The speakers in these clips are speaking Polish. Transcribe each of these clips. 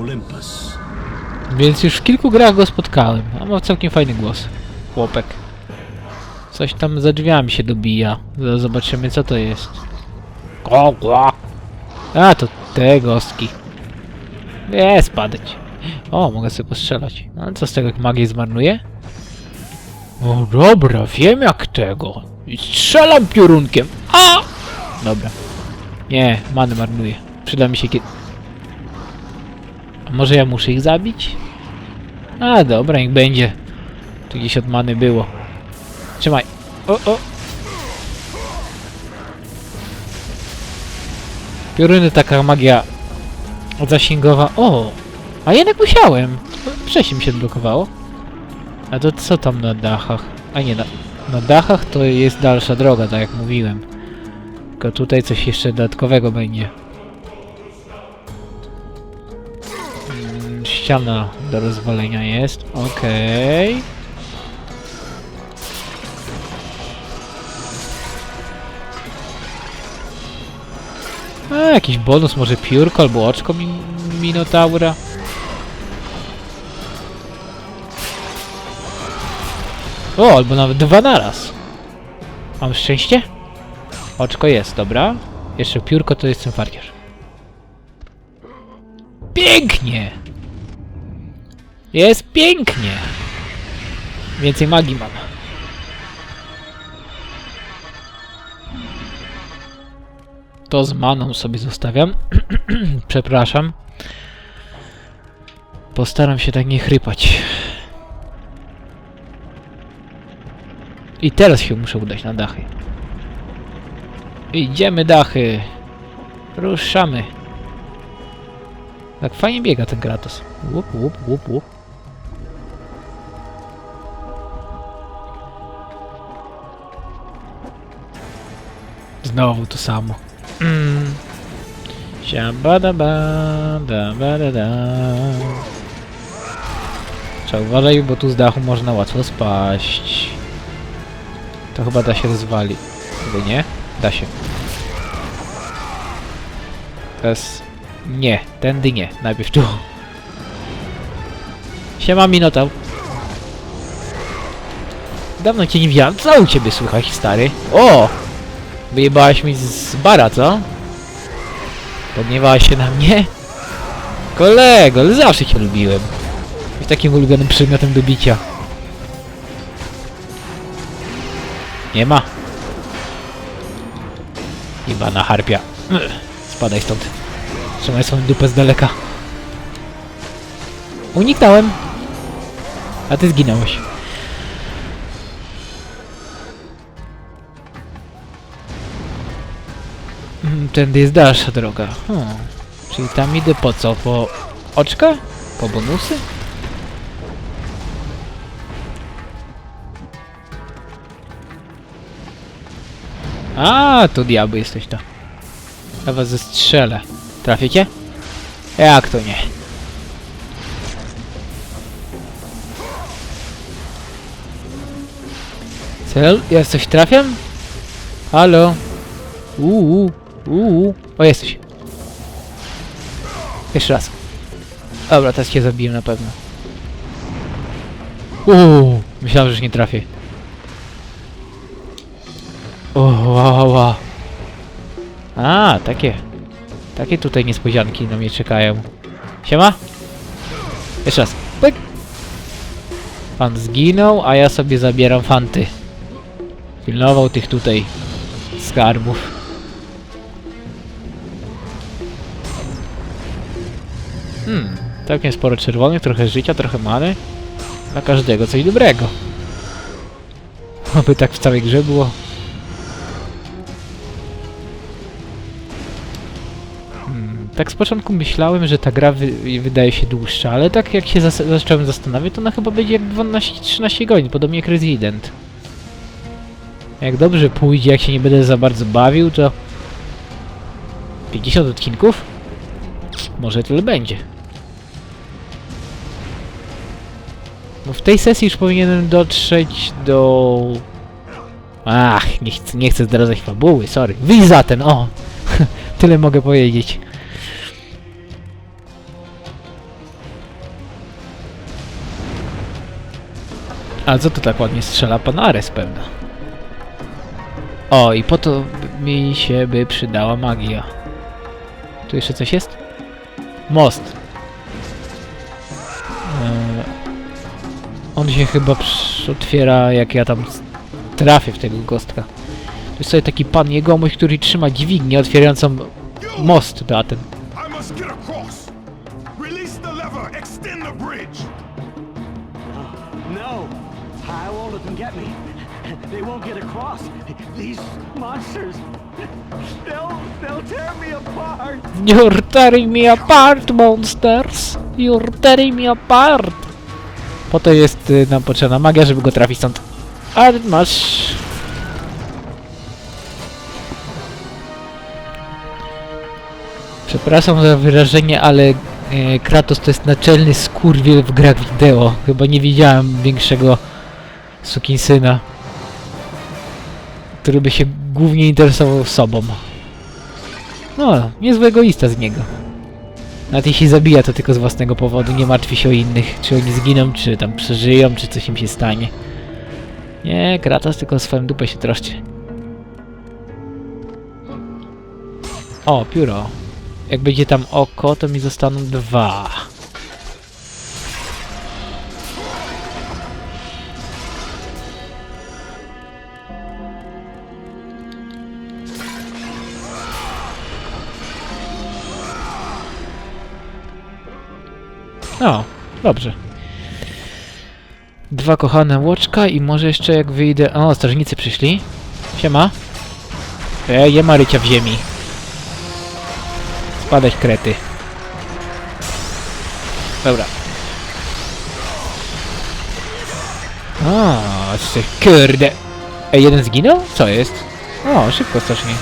Olympus. Więc już w kilku grach go spotkałem. A ma całkiem fajny głos. Chłopek. Coś tam za drzwiami się dobija. Zobaczymy co to jest. Ko, ko. A, to te gostki. Nie, spadać. O, mogę sobie postrzelać. No, ale co z tego, jak magię zmarnuję? O, dobra, wiem jak tego. I strzelam piorunkiem. A! Dobra. Nie, many marnuję. Przyda mi się kiedy... Może ja muszę ich zabić? A, dobra, niech będzie. Tu gdzieś od many było. Trzymaj. O, o. Pioruny, taka magia zasięgowa. O! A jednak musiałem. Wcześniej się odblokowało. A to co tam na dachach? A nie, na, na dachach to jest dalsza droga, tak jak mówiłem. Tylko tutaj coś jeszcze dodatkowego będzie. Ściana do rozwalenia jest. Okej. A, jakiś bonus, może piórko albo oczko mi Minotaura. O, albo nawet dwa naraz. Mam szczęście? Oczko jest, dobra. Jeszcze piórko to jest farciarz. Pięknie! Jest pięknie! Więcej magii mam. To z maną sobie zostawiam. Przepraszam. Postaram się tak nie chrypać. I teraz się muszę udać na dachy. Idziemy dachy. Ruszamy. Tak fajnie biega ten Kratos. Łup, łup, łup, łup. Znowu to samo. Mm. Trzeba uważaj, bo tu z dachu można łatwo spaść. To chyba da się rozwali. Albo nie? Da się. Teraz... Nie, tędy nie. Najpierw tu. Siema Minotaur. Dawno cię nie widziałem. Co u ciebie słychać, stary? O! Wyjebałaś mi z bara, co? Podniewałaś się na mnie? Kolego, ale zawsze cię lubiłem. Jesteś takim ulubionym przedmiotem do bicia. Nie ma. Ibana harpia. Ugh, Spadaj stąd. Trzymaj swoją dupę z daleka. Uniknąłem. A ty zginąłeś. Tędy jest dalsza droga. Hmm. Czyli tam idę po co? Po oczka? Po bonusy? A, to diabeł jesteś to. Ja was zestrzelę. Traficie? Jak to nie? Cel? Ja coś trafiam? Halo? Uuu, uuu. O, jesteś. Jeszcze raz. Dobra, teraz cię zabiję na pewno. Uuu, myślałem, że już nie trafię. O, wow, wow. A, takie. Takie tutaj niespodzianki na mnie czekają. Siema. Jeszcze raz. Pyk. Pan zginął, a ja sobie zabieram fanty. Pilnował tych tutaj skarbów. Hmm, całkiem sporo czerwonych, trochę życia, trochę many. Dla każdego coś dobrego. Oby tak w całej grze było. Hmm, tak z początku myślałem, że ta gra wy wydaje się dłuższa, ale tak jak się zas zacząłem zastanawiać, to ona chyba będzie jak 12-13 godzin, podobnie jak Resident. Jak dobrze pójdzie, jak się nie będę za bardzo bawił, to... 50 odcinków? Może tyle będzie. No, w tej sesji już powinienem dotrzeć do... Ach, nie, ch nie chcę zdradzać fabuły, sorry. Wyjdź za ten, o! Tyle mogę powiedzieć. A co to tak ładnie strzela? Pan Ares pewno. O, i po to mi się by przydała magia. Tu jeszcze coś jest? Most. On się chyba przy- otwiera jak ja tam trafię w tego gostka. To jest sobie taki pan jegomość, który trzyma dźwignię otwierającą most the bridge. No. They won't get across. These monsters, they'll they'll tear me apart. You're tearing me apart, monsters! You're tearing me apart! Po to jest y, nam potrzebna magia, żeby go trafić stąd. A masz... Przepraszam za wyrażenie, ale e, Kratos to jest naczelny skurwiel w grach wideo. Chyba nie widziałem większego sukinsyna, który by się głównie interesował sobą. No, niezły egoista z niego. Nawet jeśli zabija, to tylko z własnego powodu, nie martwi się o innych, czy oni zginą, czy tam przeżyją, czy coś im się stanie. Nie, Kratos tylko o swoją dupę się troszczy. O, pióro. Jak będzie tam oko, to mi zostaną dwa. O, dobrze. Dwa kochane łoczka i może jeszcze jak wyjdę... O, strażnicy przyszli. Siema. E, nie ma rycia w ziemi. Spadać krety. Dobra. O, se kurde. Ej, jeden zginął? Co jest? O, szybko strasznie.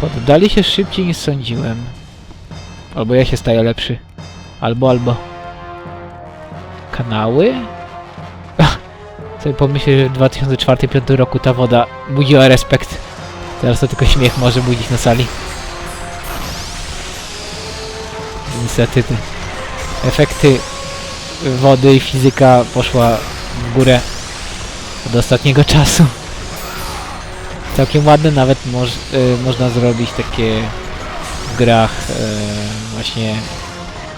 Poddali się szybciej niż sądziłem. Albo ja się staję lepszy. Albo, albo. Kanały? Sobie pomyślę, że w 2004-2005 roku ta woda budziła respekt. Teraz to tylko śmiech może budzić na sali. Niestety te efekty wody i fizyka poszła w górę od ostatniego czasu. Całkiem ładne nawet moż, y, można zrobić takie w grach y, właśnie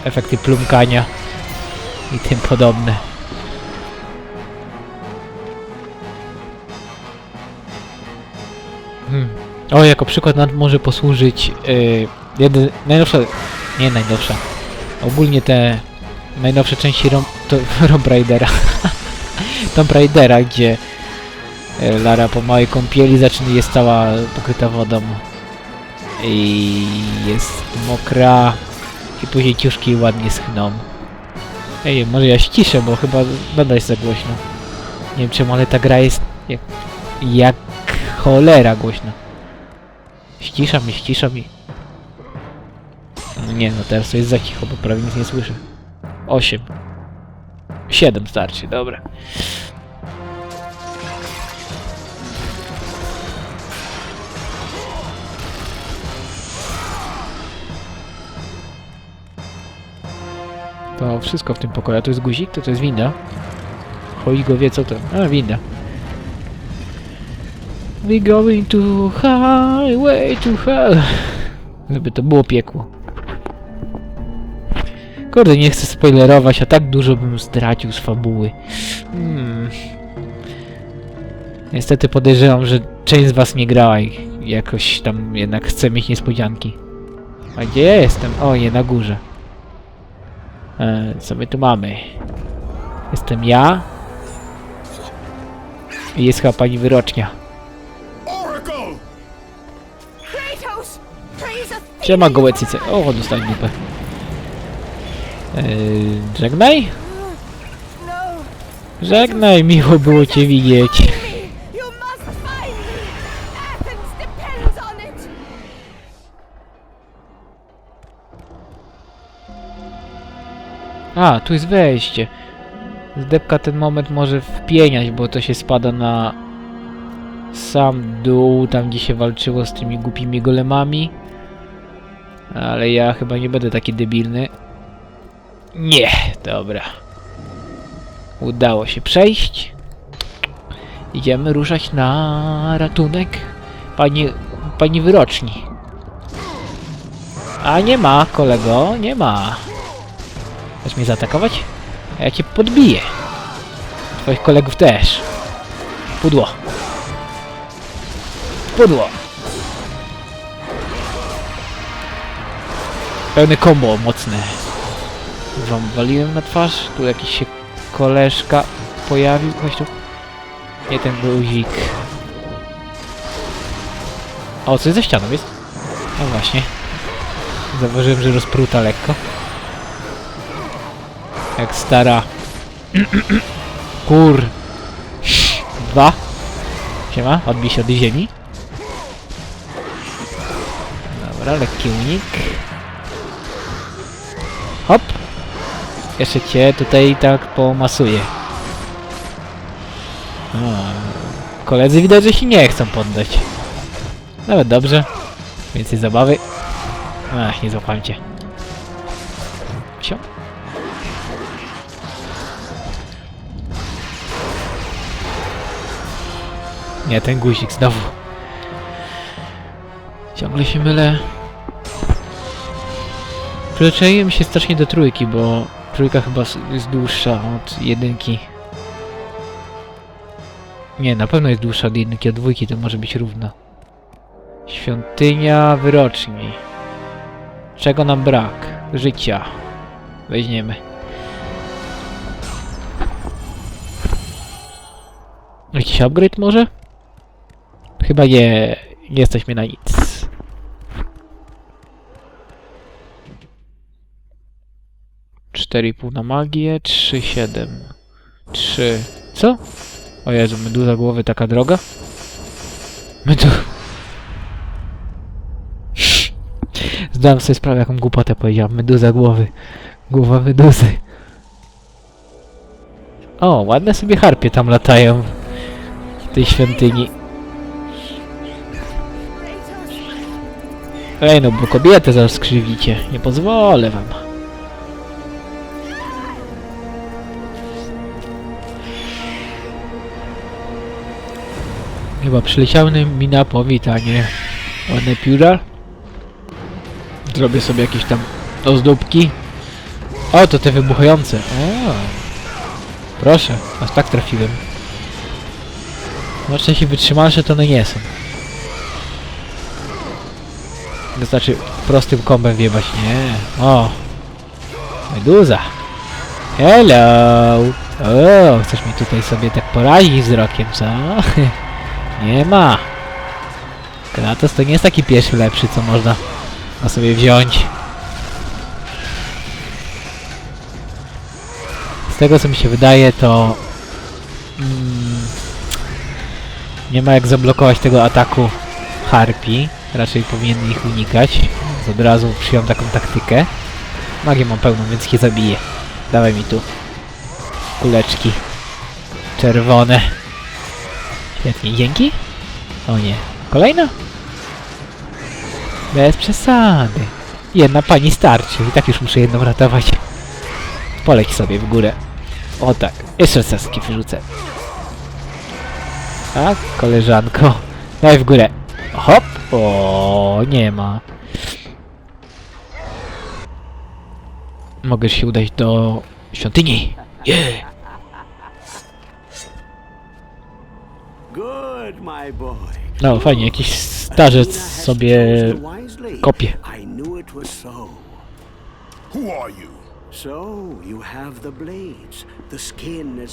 efekty plumkania i tym podobne. Hmm. O, jako przykład nam może posłużyć yy, jeden, najnowsza, nie najnowsza, ogólnie te najnowsze części Rom, to, Tomb Raidera. Tomb Raidera, gdzie e, Lara po małej kąpieli zaczyna, jest cała pokryta wodą i jest mokra i później ciuszki ładnie schną. Ej, może ja ściszę, bo chyba nadal jest za głośno. Nie wiem czemu, ale ta gra jest jak, jak cholera głośna. Ściszam i ściszam i... Nie no, teraz to jest za cicho, bo prawie nic nie słyszę. 8. 7 starczy, dobra. To wszystko w tym pokoju. A to jest guzik? To to jest winda? Choi go wie co to. A, winda. We going to highway to hell. Żeby to było piekło. Kurde, nie chcę spoilerować, a tak dużo bym zdradził z fabuły. Hmm. Niestety podejrzewam, że część z was nie grała i jakoś tam jednak chce mieć niespodzianki. A gdzie ja jestem? O, nie, na górze. E, co my tu mamy? Jestem ja. I jest chyba pani wyrocznia. Siema gołecice. O, dostałem dupę. Eee, żegnaj? No! Żegnaj, miło było cię widzieć. A, tu jest wejście. Zdepka ten moment może wpieniać, bo to się spada na sam dół, tam gdzie się walczyło z tymi głupimi golemami. Ale ja chyba nie będę taki debilny. Nie, dobra. Udało się przejść. Idziemy ruszać na ratunek pani, pani wyroczni. A nie ma, kolego, nie ma. Chcesz mnie zaatakować? A ja cię podbiję. Twoich kolegów też. Pudło. Pudło. Pełne kombo mocne. Wam waliłem na twarz. Tu jakiś się koleżka pojawił. Weź tu. Nie ten guzik. O, coś ze ścianą jest? No właśnie. Zauważyłem, że rozpruta lekko. Jak stara. Kur. Dwa. Siema, odbij się od ziemi. Dobra, lekki unik. Hop. Jeszcze cię tutaj tak pomasuję. O, koledzy widać, że się nie chcą poddać. Nawet dobrze. Więcej zabawy. Ach, nie złapałem cię. Nie, ten guzik znowu. Ciągle się mylę. Przyzwyczaiłem się strasznie do trójki, bo trójka chyba jest dłuższa od jedynki. Nie, na pewno jest dłuższa od jedynki, od dwójki to może być równa. Świątynia wyroczni. Czego nam brak? Życia. Weźmiemy. Jakiś upgrade może? Chyba nie. Nie jesteśmy na nic. Cztery pół na magię, trzy siedem, trzy. Co? O Jezu, meduza głowy taka droga? Medu... Zdałem sobie sprawę, jaką głupotę powiedziałem. Meduza głowy. Głowa meduzy. O, ładne sobie harpie tam latają. W tej świątyni. Ej, no bo kobietę zaraz skrzywicie. Nie pozwolę wam. Chyba przyleciały mi na powitanie. Ładne pióra. Zrobię sobie jakieś tam ozdóbki. O, to te wybuchające. O. Proszę, aż tak trafiłem. Może się wytrzymalsze to one nie są. Wystarczy prostym kombem wjebać. Nie. O. Meduza. Hello. O, chcesz mi tutaj sobie tak porazić wzrokiem, co? nie ma. Kratos to nie jest taki pierwszy lepszy, co można sobie wziąć. Z tego co mi się wydaje, to mm, nie ma jak zablokować tego ataku harpi. Raczej powinien ich unikać. Więc od razu przyjąłem taką taktykę. Magię mam pełną, więc je zabiję. Dawaj mi tu. Kuleczki. Czerwone. Świetnie, dzięki. O nie. Kolejna? Bez przesady. Jedna pani starczy. I tak już muszę jedną ratować. Poleć sobie w górę. O tak. Jeszcze seski wyrzucę. Tak, koleżanko. Daj w górę. Hop. O, nie ma. Mogę się udać do świątyni. Yeah. Good, my boy. No, fajnie, jakiś starzec sobie kopie. Who are you? So, you have the blades. The skin is